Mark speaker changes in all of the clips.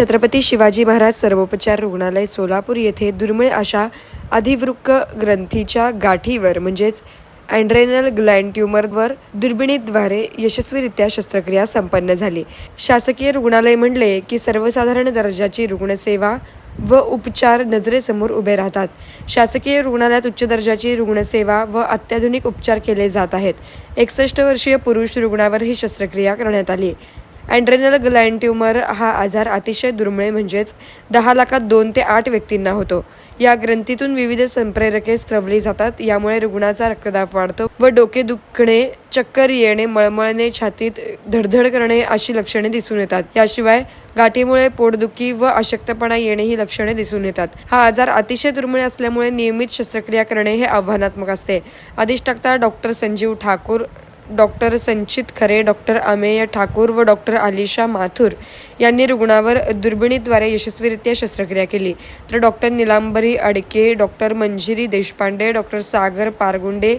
Speaker 1: छत्रपती शिवाजी महाराज सर्वोपचार रुग्णालय सोलापूर येथे दुर्मिळ अशा अधिवृक्क ग्रंथीच्या गाठीवर म्हणजेच अँड्रेनल ग्लँड ट्यूमरवर दुर्बिणीद्वारे यशस्वीरित्या शस्त्रक्रिया संपन्न झाली. शासकीय रुग्णालय म्हणले की सर्वसाधारण दर्जाची रुग्णसेवा व उपचार नजरेसमोर उभे राहतात. शासकीय रुग्णालयात उच्च दर्जाची रुग्णसेवा व अत्याधुनिक उपचार केले जात आहेत. एकसष्ट वर्षीय पुरुष रुग्णावर ही शस्त्रक्रिया करण्यात आली. अँड्रेनल ग्लॅन ट्यूमर हा आजार अतिशय दुर्मिळ म्हणजेच दहा लाखात दोन ते आठ व्यक्तींना होतो. या ग्रंथीतून विविध संप्रेरके स्त्रवली जातात यामुळे रुग्णाचा रक्तदाब वाढतो व डोके दुखणे चक्कर येणे मळमळणे छातीत धडधड करणे अशी लक्षणे दिसून येतात. याशिवाय गाठीमुळे पोटदुखी व अशक्तपणा येणे ही लक्षणे दिसून येतात. हा आजार अतिशय दुर्मिळ असल्यामुळे नियमित शस्त्रक्रिया करणे हे आव्हानात्मक असते. अधिष्ठाता डॉक्टर संजीव ठाकूर डॉक्टर संचित खरे डॉक्टर अमेय ठाकूर व डॉक्टर आलिशा माथुर यांनी रुग्णावर दुर्बिणीद्वारे यशस्वीरित्या शस्त्रक्रिया केली. तर doctor Nilambari Adke doctor Manjiri Deshpande doctor Sagar Pargunde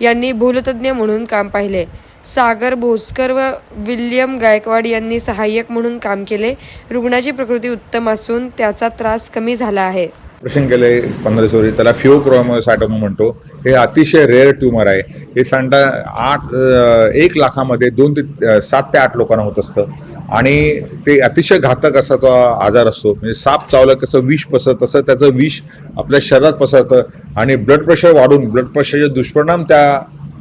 Speaker 1: यांनी भूलतज्ञ म्हणून काम पाहिले. सागर भोसकर व विल्यम गायकवाड यांनी सहाय्यक म्हणून काम केले. रुग्णाची प्रकृती उत्तम असून त्याचा त्रास कमी झाला आहे.
Speaker 2: ऑपरेशन केले पंधरा सोरी त्याला फिओक्रोमोसायटोमा म्हणतो. हे अतिशय रेअर ट्यूमर आहे. हे सांडा आठ एक लाखामध्ये दोन ते सात ते आठ लोकांना होत असतं. आणि ते अतिशय घातक असा तो आजार असतो. म्हणजे साप चावलं कसं विष पसरत तसं त्याचं विष आपल्या शरीरात पसरतं आणि ब्लड प्रेशर वाढून ब्लड प्रेशरचे दुष्परिणाम त्या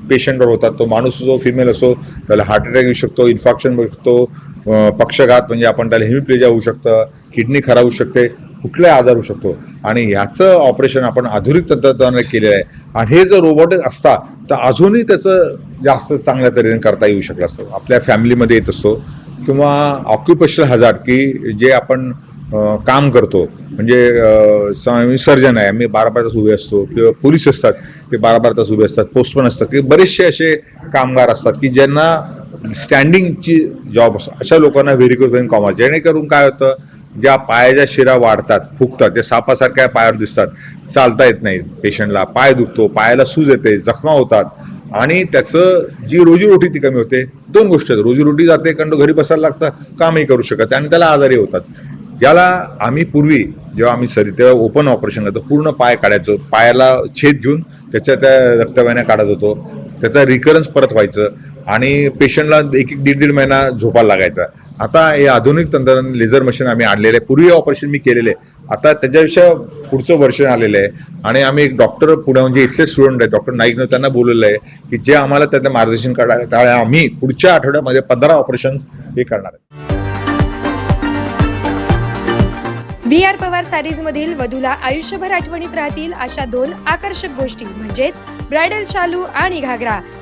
Speaker 2: पेशंटवर होतात. तो माणूस जो फिमेल असो त्याला हार्ट अटॅक येऊ शकतो इन्फेक्शन होऊ शकतो पक्षघात म्हणजे आपण त्याला हेमिप्लेजा होऊ शकतं किडनी खराब होऊ शकते. कुठलाही आजार होऊ शकतो. आणि याचं ऑपरेशन आपण आधुनिक तंत्रज्ञानाने केलेलं आहे. आणि हे जर रोबोटिक असता तर अजूनही त्याचं जास्त चांगल्या तऱ्हेने करता येऊ शकलं असतं. आपल्या फॅमिलीमध्ये येत असतो. किंवा ऑक्युपेशनल हजार्ड की जे आपण काम करतो. म्हणजे सर्जन आहे. आम्ही बारा बारा तास उभे असतो. किंवा पोलीस असतात. ते बारा बारा तास उभे असतात. पोस्टमन असतात. की बरेचसे असे कामगार असतात की ज्यांना स्टँडिंगची जॉब असतात अशा लोकांना व्हेरिकोज कॉमर्स जेणेकरून काय होतं ज्या पायाच्या शिरा वाढतात फुगतात त्या सापासारख्या पायावर दिसतात चालता येत नाही पेशंटला. पाय दुखतो पायाला सूज येते जखमा होतात. आणि त्याचं जी रोजीरोटी ती कमी होते. दोन गोष्टी आहेत. रोजीरोटी जाते कारण तो घरी बसायला लागतं कामही करू शकत आणि त्याला आजारी होतात. ज्याला आम्ही पूर्वी जेव्हा आम्ही सरी तेव्हा ओपन ऑपरेशन करतो पूर्ण पाय काढायचो. पायाला छेद घेऊन त्याच्या त्या रक्तवाहिन्या काढत होतो. त्याचा रिकरन्स परत व्हायचं आणि पेशंटला एक एक दीड दीड महिना झोपायला लागायचा. आता हे आधुनिक तंत्रज्ञान लेझर मशीन आम्ही आणलेलं आहे. पूर्वी ऑपरेशन मी केलेले आहे. आता त्याच्यापेक्षा पुढचं वर्षन आलेलं आहे. आणि आम्ही एक डॉक्टर पुढे म्हणजे इथले स्टुडंट आहेत. डॉक्टर नाईकनं त्यांना बोललेलं आहे की जे आम्हाला त्याचं मार्गदर्शन करणार त्यावेळी आम्ही पुढच्या आठवड्यामध्ये पंधरा ऑपरेशन हे करणार आहे.
Speaker 1: व्ही आर पवार सॅरीज मधील वधूला आयुष्यभर आठवणीत राहतील अशा दोन आकर्षक गोष्टी म्हणजेच ब्रायडल शालू आणि घागरा.